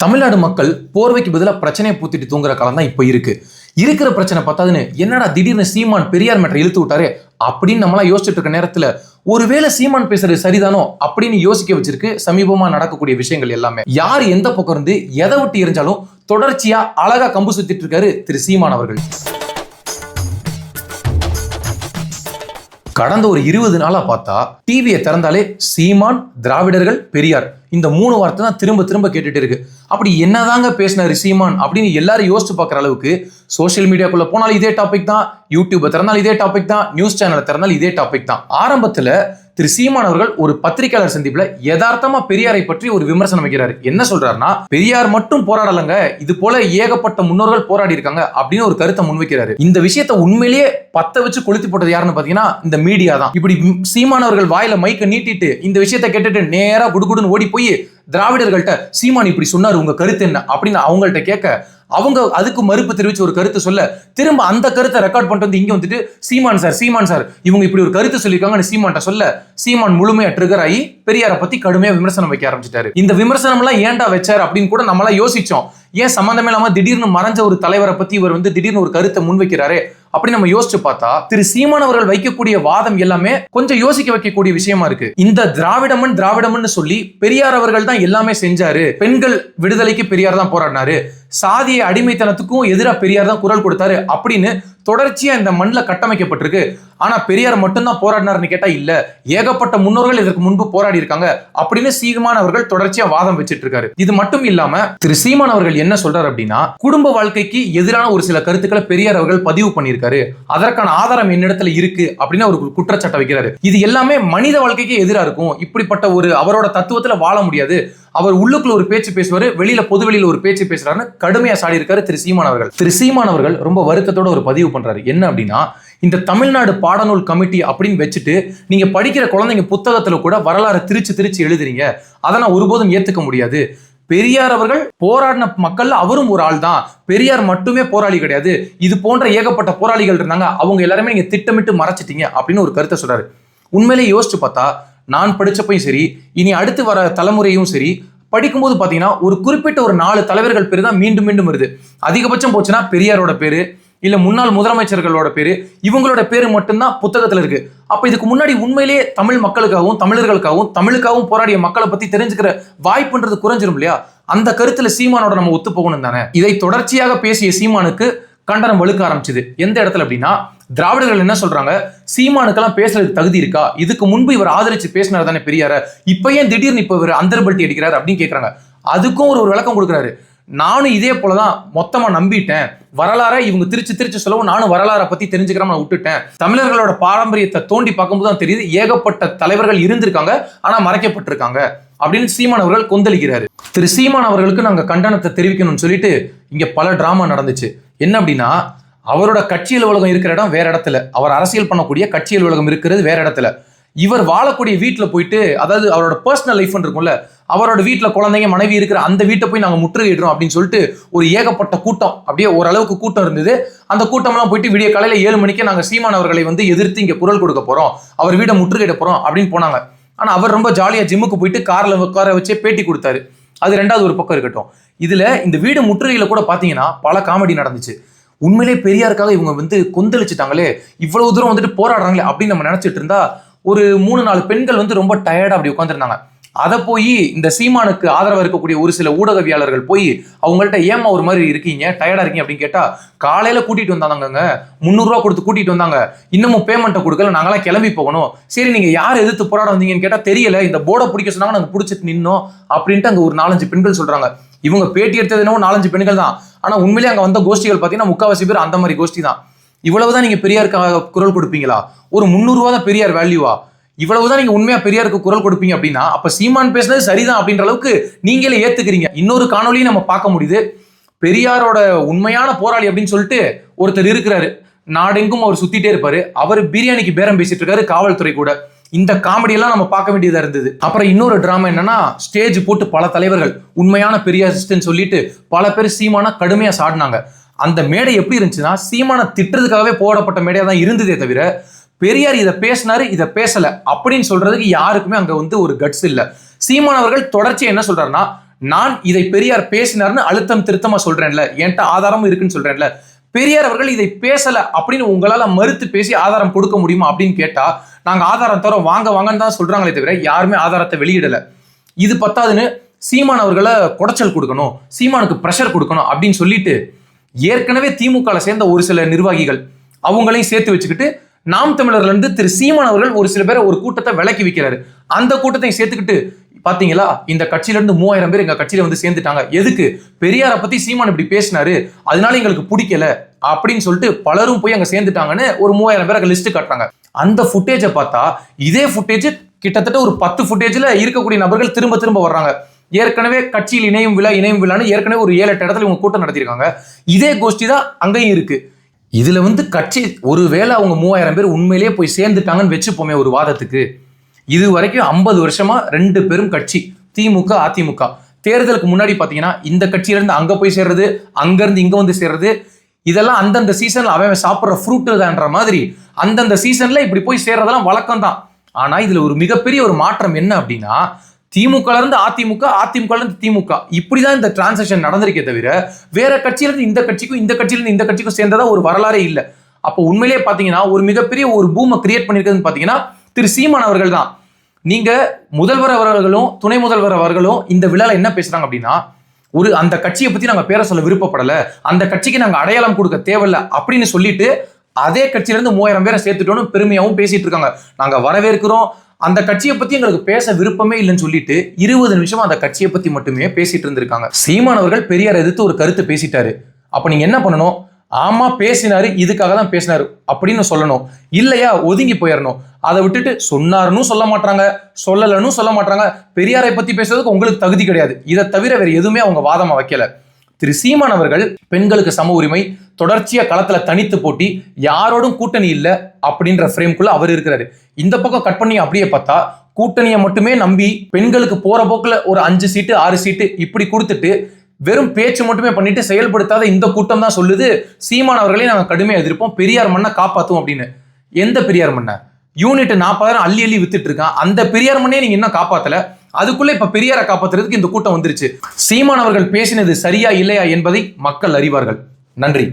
தமிழ்நாடு மக்கள் போர்வைக்கு பதிலாக பிரச்சனையை பூத்திட்டு தூங்குற காலம் தான் இப்போ இருக்கு. இருக்கிற பிரச்சனை பார்த்தாதுன்னு என்னடா திடீர்னு சீமான் பெரியார் மேட்டரை இழுத்து விட்டாரு அப்படின்னு நம்மளாம் யோசிச்சுட்டு இருக்க நேரத்தில் ஒருவேளை சீமான் பேசுறது சரிதானோ அப்படின்னு யோசிக்க வச்சிருக்கு சமீபமாக நடக்கக்கூடிய விஷயங்கள் எல்லாமே. யார் எந்த பக்கம் இருந்து எதை விட்டு எரிஞ்சாலும் தொடர்ச்சியா அழகா கம்பு சுத்திட்டு இருக்காரு திரு சீமான் அவர்கள். கடந்த ஒரு இருபது நாளா பார்த்தா டிவியை திறந்தாலே சீமான் திராவிடர்கள் பெரியார் இந்த மூணு வார்த்தை தான் திரும்ப திரும்ப கேட்டுட்டு இருக்கு. அப்படி என்னதாங்க பேசினாரு சீமான் அப்படின்னு எல்லாரும் யோசிச்சு பார்க்குற அளவுக்கு சோஷியல் மீடியாக்குள்ள போனாலும் இதே டாபிக் தான் யூடியூப்பை திறந்தாலும் இதே டாபிக் தான் நியூஸ் சேனலை திறந்தாலும் இதே டாபிக் தான். ஆரம்பத்தில் திரு சீமான் அவர்கள் ஒரு பத்திரிகையாளர் சந்திப்புல யதார்த்தமா பெரியாரை பற்றி ஒரு விமர்சனம் வைக்கிறாரு. என்ன சொல்றாருன்னா பெரியார் மட்டும் போராடலங்க இது போல ஏகப்பட்ட முன்னோர்கள் போராடி இருக்காங்க அப்படின்னு ஒரு கருத்தை முன்வைக்கிறாரு இந்த விஷயத்தை உண்மையிலேயே பத்த வச்சு கொளுத்தி போட்டது யாருன்னு பாத்தீங்கன்னா இந்த மீடியா தான். இப்படி சீமானவர்கள் சீமான் அவர்கள் வாயில மைக்க நீட்டிட்டு இந்த விஷயத்த கேட்டுட்டு நேரா குடுகுடுன்னு ஓடி போய் திராவிடர்கள்ட்ட சீமான் இப்படி சொன்னார் உங்க கருத்து என்ன? அப்படின்னு அவங்கள்ட்ட கேட்க அவங்க அதுக்கு மறுப்பு தெரிவிச்சு ஒரு கருத்து சொல்ல திரும்ப அந்த கருத்தை ரெக்கார்ட் பண்ணிட்டு வந்து இங்க வந்துட்டு சீமான் சார் சீமான் சார் இவங்க இப்படி ஒரு கருத்து சொல்லியிருக்காங்கன்னு சீமான்ட்ட சொல்ல சீமான் முழுமையா ட்ரிகர் ஆகி பெரியாரை பத்தி கடுமையா விமர்சனம் வைக்க ஆரம்பிச்சிட்டாரு. இந்த விமர்சனம் எல்லாம் ஏன்டா வச்சார் அப்படின்னு கூட நம்மளாம் யோசிச்சோம். ஏன் சம்மந்தமே இல்லாம திடீர்னு மறைஞ்ச ஒரு தலைவரை பத்தி இவர் வந்து திடீர்னு ஒரு கருத்தை முன்வைக்கிறாரே அப்படி நம்ம யோசிச்சு பார்த்தா திரு சீமான் அவர்கள் வைக்கக்கூடிய வாதம் எல்லாமே கொஞ்சம் யோசிக்க வைக்கக்கூடிய விஷயமா இருக்கு. இந்த திராவிடமன் திராவிடமன் சொல்லி பெரியார் அவர்கள் தான் எல்லாமே செஞ்சாரு. பெண்கள் விடுதலைக்கு பெரியார் தான் போராடினாரு. சாதிய அடிமைத்தனத்துக்கும் எதிராக பெரியார் தான் குரல் கொடுத்தாரு அப்படின்னு தொடர்ச்சியாக இந்த மண்ணில் கட்டமைக்கப்பட்டிருக்கு. ஆனால் பெரியார் மட்டும்தான் போராடினார்னு கேட்டால் இல்லை. ஏகப்பட்ட முன்னோர்கள் இதற்கு முன்பு போராடி இருக்காங்க அப்படின்னு சீமான் அவர்கள் தொடர்ச்சியாக வாதம் வச்சுட்டு இருக்காரு இது மட்டும் இல்லாமல் திரு சீமான் அவர்கள் என்ன சொல்றாரு அப்படின்னா குடும்ப வாழ்க்கைக்கு எதிரான ஒரு சில கருத்துக்களை பெரியார் அவர்கள் பதிவு பண்ணியிருக்காரு. அதற்கான ஆதாரம் என்னிடத்துல இருக்கு அப்படின்னு அவர் ஒரு குற்றச்சாட்டை வைக்கிறாரு. இது எல்லாமே மனித வாழ்க்கைக்கு எதிராக இருக்கும். இப்படிப்பட்ட ஒரு அவரோட தத்துவத்தில் வாழ முடியாது. அவர் உள்ளுக்குள்ள ஒரு பேச்சு பேசுவாரு வெளியில பொது வெளியில ஒரு பேச்சு பேசுறாருன்னு கடுமையா சாடி இருக்காரு திரு சீமான் அவர்கள். திரு சீமான் அவர்கள் ரொம்ப வருத்தத்தோட ஒரு பதிவு பண்றாரு. என்ன அப்படின்னா இந்த தமிழ்நாடு பாடநூல் கமிட்டி அப்படின்னு வச்சுட்டு நீங்க படிக்கிற குழந்தைங்க புத்தகத்துல கூட வரலாறு திரிச்சு திரிச்சு எழுதுறீங்க. அதை நான் ஒருபோதும் ஏத்துக்க முடியாது. பெரியார் அவர்கள் போராடின மக்கள்ல அவரும் ஒரு ஆள் தான் பெரியார் மட்டுமே போராளி கிடையாது. இது போன்ற ஏகப்பட்ட போராளிகள் இருந்தாங்க. அவங்க எல்லாருமே நீங்க திட்டமிட்டு மறைச்சிட்டீங்க அப்படின்னு ஒரு கருத்தை சொல்றாரு. உண்மையிலேயே யோசிச்சு பார்த்தா நான் படிச்சப்பையும் சரி இனி அடுத்து வர தலைமுறையும் சரி படிக்கும்போது பார்த்தீங்கன்னா ஒரு குறிப்பிட்ட ஒரு நாலு தலைவர்கள் பேர் தான் மீண்டும் மீண்டும் வருது. அதிகபட்சம் போச்சுன்னா பெரியாரோட பேர் இல்ல முன்னாள் முதலமைச்சர்களோட பேரு இவங்களோட பேரு மட்டும்தான் புத்தகத்துல இருக்கு. அப்ப இதுக்கு முன்னாடி உண்மையிலேயே தமிழ் மக்களுக்காகவும் தமிழர்களுக்காகவும் தமிழுக்காகவும் போராடிய மக்களை பத்தி தெரிஞ்சுக்கிற வாய்ப்புன்றது குறைஞ்சிரும் இல்லையா? அந்த கருத்துல சீமானோட நம்ம ஒத்து போகணும் தானே? இதை தொடர்ச்சியாக பேசிய சீமானுக்கு கண்டனம் வலுக்க ஆரம்பிச்சது. எந்த இடத்துல அப்படின்னா திராவிடர்கள் என்ன சொல்றாங்க? சீமானுக்கெல்லாம் பேசுறதுக்கு தகுதி இருக்கா? இதுக்கு முன்பு இவர் ஆதரிச்சு பேசினார் தானே பெரியார? இப்ப ஏன் திடீர்னு இப்ப இவர் அந்தர்பல்ட்டி அடிக்கிறாரு அப்படின்னு கேட்கறாங்க அதுக்கும் ஒரு ஒரு விளக்கம் கொடுக்குறாரு. நானும் இதே போலதான் மொத்தமா நம்பிட்டேன். வரலாறை இவங்க திருச்சி திருச்சி சொல்லவும் நானும் வரலாறை பத்தி தெரிஞ்சுக்கிறேன் நான் விட்டுட்டேன். தமிழர்களோட பாரம்பரியத்தை தோண்டி பார்க்கும்போது தான் தெரியுது ஏகப்பட்ட தலைவர்கள் இருந்திருக்காங்க ஆனா மறைக்கப்பட்டிருக்காங்க அப்படின்னு சீமான் அவர்கள் கொந்தளிக்கிறாரு. திரு சீமான் அவர்களுக்கு நாங்க கண்டனத்தை தெரிவிக்கணும்னு சொல்லிட்டு இங்க பல டிராமா நடந்துச்சு. என்ன அப்படின்னா அவரோட கட்சி அலுவலகம் இருக்கிற இடம் வேற இடத்துல. அவர் அரசியல் பண்ணக்கூடிய கட்சி அலுவலகம் இருக்கிறது வேற இடத்துல. இவர் வாழக்கூடிய வீட்டில் போயிட்டு அதாவது அவரோட பர்சனல் லைஃப் இருக்கும்ல அவரோட வீட்டில் குழந்தைங்க மனைவி இருக்கிற அந்த வீட்டை போய் நாங்கள் முற்றுகையிடுறோம் அப்படின்னு சொல்லிட்டு ஒரு ஏகப்பட்ட கூட்டம் அப்படியே ஓரளவுக்கு கூட்டம் இருந்தது. அந்த கூட்டம்லாம் போயிட்டு விடிய காலையில் ஏழு மணிக்கு நாங்கள் சீமான் அவர்களை வந்து எதிர்த்து இங்கே குரல் கொடுக்க போகிறோம் அவர் வீடை முற்றுகையிட போகிறோம் அப்படின்னு போனாங்க. ஆனால் அவர் ரொம்ப ஜாலியாக ஜிம்முக்கு போயிட்டு காரில் உட்கார வச்சே பேட்டி கொடுத்தாரு. அது ரெண்டாவது ஒரு பக்கம் இருக்கட்டும். இதில் இந்த வீடு முற்றுகையில் கூட பார்த்தீங்கன்னா பல காமெடி நடந்துச்சு. உண்மையிலே பெரியாருக்காக இவங்க வந்து கொந்தளிச்சுட்டாங்களே இவ்வளவு தூரம் வந்துட்டு போராடுறாங்களே அப்படின்னு நம்ம நினைச்சிட்டு இருந்தா ஒரு மூணு நாலு பெண்கள் வந்து ரொம்ப டயர்டா அப்படி உட்காந்துருந்தாங்க அதை போய் இந்த சீமானுக்கு ஆதரவாக இருக்கக்கூடிய ஒரு சில ஊடகவியாளர்கள் போய் அவங்கள்ட்ட ஏமா ஒரு மாதிரி இருக்கீங்க? டயர்டாக இருக்கீங்க? அப்படின்னு கேட்டால் காலையில் கூட்டிகிட்டு வந்தாங்கங்க. முந்நூறுரூவா கொடுத்து கூட்டிகிட்டு வந்தாங்க. இன்னமும் பேமெண்ட்டை கொடுக்கல. நாங்களாம் கிளம்பி போகணும். சரி நீங்கள் யார் எதிர்த்து போராட வந்தீங்கன்னு கேட்டால் தெரியல. இந்த போர்டை பிடிக்க சொன்னாங்க நாங்கள் பிடிச்சிட்டு நின்னோம். அப்படின்ட்டு அங்கே ஒரு நாலஞ்சு பெண்கள் சொல்கிறாங்க இவங்க பேட்டி எடுத்தது என்னவோ நாலஞ்சு பெண்கள் தான். ஆனால் உண்மையிலே அங்கே வந்த கோஷ்டிகள் பார்த்தீங்கன்னா முக்காவாசி பேர் அந்த மாதிரி கோஷ்டி தான். இவ்வளவுதான் நீங்கள் பெரியாருக்காக குரல் கொடுப்பீங்களா? ஒரு முந்நூறுவா தான் பெரியார் வேல்யூவா இவ்வளவுதான் நீங்க உண்மையா பெரியாருக்கு குரல் கொடுப்பீங்க அப்படின்னா அப்ப சீமான் பேசுனது சரிதான் அப்படின்ற அளவுக்கு நீங்களே ஏத்துக்கிறீங்க. இன்னொரு காணொலியும் நம்ம பார்க்க முடியுது. பெரியாரோட உண்மையான போராளி அப்படின்னு சொல்லிட்டு ஒருத்தர் இருக்கிறாரு. நாடெங்கும் அவர் சுத்திட்டே இருப்பாரு. அவர் பிரியாணிக்கு பேரம் பேசிட்டு இருக்காரு காவல்துறை கூட. இந்த காமெடியெல்லாம் நம்ம பார்க்க வேண்டியதாக இருந்தது. அப்புறம் இன்னொரு ட்ராமா என்னன்னா ஸ்டேஜ் போட்டு பல தலைவர்கள் உண்மையான பெரியாரிஸ்ட்னு சொல்லிட்டு பல பேர் சீமானா கடுமையாக சாடினாங்க. அந்த மேடை எப்படி இருந்துச்சுன்னா சீமானை திட்டுறதுக்காகவே போடப்பட்ட மேடையாக தான் இருந்ததே தவிர பெரியார் இதை பேசினாரு இதை பேசல அப்படின்னு சொல்றதுக்கு யாருக்குமே அங்க வந்து ஒரு கட்ஸ் இல்லை. சீமானவர்கள் தொடர்ச்சி என்ன சொல்றாருன்னா நான் இதை பெரியார் பேசினார்னு அழுத்தம் திருத்தமா சொல்றேன்ல என்கிட்ட ஆதாரமும் இருக்குன்னு சொல்றேன்ல. பெரியார் அவர்கள் இதை பேசல அப்படின்னு உங்களால மறுத்து பேசி ஆதாரம் கொடுக்க முடியுமா? அப்படின்னு கேட்டா நாங்கள் ஆதாரம் தரோம் வாங்க வாங்கன்னு தான் சொல்கிறாங்களே தவிர யாருமே ஆதாரத்தை வெளியிடலை. இது பத்தாதுன்னு சீமான் அவர்களை குடைச்சல் கொடுக்கணும் சீமானுக்கு ப்ரெஷர் கொடுக்கணும் அப்படின்னு சொல்லிட்டு ஏற்கனவே திமுகவில் சேர்ந்த ஒரு சில நிர்வாகிகள் அவங்களையும் சேர்த்து வச்சுக்கிட்டு நாம் தமிழர்லேருந்து திரு சீமான் அவர்கள் ஒரு சில பேரை ஒரு கூட்டத்தை விலக்கி வைக்கிறாரு. அந்த கூட்டத்தையும் சேர்த்துக்கிட்டு பாத்தீங்களா இந்த கட்சியிலேருந்து மூவாயிரம் பேர் எங்க கட்சியில வந்து சேர்ந்துட்டாங்க. எதுக்கு? பெரியாரை பத்தி சீமான் இப்படி பேசினாரு அதனால எங்களுக்கு பிடிக்கல அப்படின்னு சொல்லிட்டு பலரும் போய் அங்க சேர்ந்துட்டாங்கன்னு ஒரு மூவாயிரம் பேர் அங்கே லிஸ்ட் காட்டுறாங்க. அந்த ஃபுட்டேஜை பார்த்தா இதே ஃபுட்டேஜ் கிட்டத்தட்ட ஒரு பத்து ஃபுட்டேஜில் இருக்கக்கூடிய நபர்கள் திரும்ப திரும்ப வர்றாங்க. ஏற்கனவே கட்சியில் இணையும் விழா இணையும் விழான்னு ஏற்கனவே ஒரு ஏழு எட்டு இடத்துல இவங்க கூட்டம் நடத்தியிருக்காங்க. இதே கோஷ்டி தான் அங்கேயும் இருக்குது இதில் வந்து கட்சி ஒருவேளை அவங்க மூவாயிரம் பேர் உண்மையிலேயே போய் சேர்ந்துட்டாங்கன்னு வச்சுப்போமே ஒரு வாதத்துக்கு. இது வரைக்கும் ஐம்பது வருஷமாக ரெண்டு பெரும் கட்சி திமுக அதிமுக. தேர்தலுக்கு முன்னாடி பார்த்தீங்கன்னா இந்த கட்சியிலேருந்து அங்கே போய் சேர்றது அங்கேருந்து இங்கே வந்து சேர்றது இதெல்லாம் அந்தந்த சீசனில் அவன் சாப்பிட்ற ஃப்ரூட் தான்ற மாதிரி அந்தந்த சீசனில் இப்படி போய் சேர்றதெல்லாம் வழக்கம் தான் ஆனால் இதில் ஒரு மிகப்பெரிய ஒரு மாற்றம் என்ன அப்படின்னா திமுகலேருந்து அதிமுக அதிமுகலேருந்து திமுக. இப்படி தான் இந்த டிரான்சாக்ஷன் நடந்திருக்கே தவிர வேற கட்சியிலேருந்து இந்த கட்சிக்கும் இந்த கட்சியிலேருந்து இந்த கட்சிக்கும் சேர்ந்ததா ஒரு வரலாறே இல்லை. அப்போ உண்மையிலேயே பார்த்தீங்கன்னா ஒரு மிகப்பெரிய ஒரு பூமை கிரியேட் பண்ணியிருக்கிறதுன்னு பார்த்தீங்கன்னா திரு சீமான் அவர்கள் தான். நீங்கள் முதல்வர் அவர்களும் துணை முதல்வர் அவர்களும் இந்த விழாவில் என்ன பேசுகிறாங்க அப்படின்னா ஒரு அந்த கட்சியை பத்தி நாங்க பேர சொல்ல விருப்பப்படல. அந்த கட்சிக்கு நாங்க அடையாளம் கொடுக்க தேவையில்ல அப்படின்னு சொல்லிட்டு அதே கட்சியில இருந்து மூவாயிரம் பேரை சேர்த்துட்டோம்னு பெருமையாவும் பேசிட்டு இருக்காங்க. நாங்க வரவேற்கிறோம். அந்த கட்சியை பத்தி எங்களுக்கு பேச விருப்பமே இல்லைன்னு சொல்லிட்டு இருபது நிமிஷம் அந்த கட்சியை பத்தி மட்டுமே பேசிட்டு இருந்திருக்காங்க. சீமான் அவர்கள் பெரியார் எதிர்த்து ஒரு கருத்து பேசிட்டாரு. அப்ப நீங்க என்ன பண்ணணும்? ஆமா பேசினாரு இதுக்காக தான் பேசினாரு அப்படின்னு சொல்லணும். இல்லையா ஒதுங்கி போயிடணும் அதை விட்டுட்டு சொன்னார்னு சொல்ல மாட்டாங்க சொல்லலன்னு சொல்ல மாட்டாங்க பெரியாரை பத்தி பேசுறதுக்கு உங்களுக்கு தகுதி கிடையாது. இதை தவிர வேற எதுவுமே அவங்க வாதமா வைக்கல. திரு சீமான் அவர்கள் பெண்களுக்கு சம உரிமை தொடர்ச்சியா களத்துல தனித்து போட்டி யாரோடும் கூட்டணி இல்ல அப்படின்ற ஃப்ரேம்குள்ள அவர் இருக்கிறாரு. இந்த பக்கம் கட் பண்ணி அப்படியே பார்த்தா கூட்டணியை மட்டுமே நம்பி பெண்களுக்கு போற போக்குல ஒரு அஞ்சு சீட்டு ஆறு சீட்டு இப்படி கொடுத்துட்டு வெறும் பேச்சு மட்டுமே பண்ணிட்டு செயல்படுத்தாத இந்த கூட்டம் தான் சொல்லுது. சீமான் அவர்களே நாங்கள் கடுமையாக எதிர்ப்போம். பெரியார் மண்ணை காப்பாற்றுவோம் அப்படின்னு. எந்த பெரியார் மண்ணை? யூனிட் நாற்பதாயிரம் அள்ளி அள்ளி வித்துட்டு இருக்கான் அந்த பெரியார் மண்ணே நீங்க இன்னும் காப்பாத்தல. அதுக்குள்ள இப்ப பெரியாரை காப்பாத்துறதுக்கு இந்த கூட்டம் வந்துருச்சு. சீமான் அவர்கள் பேசினது சரியா இல்லையா என்பதை மக்கள் அறிவார்கள். நன்றி.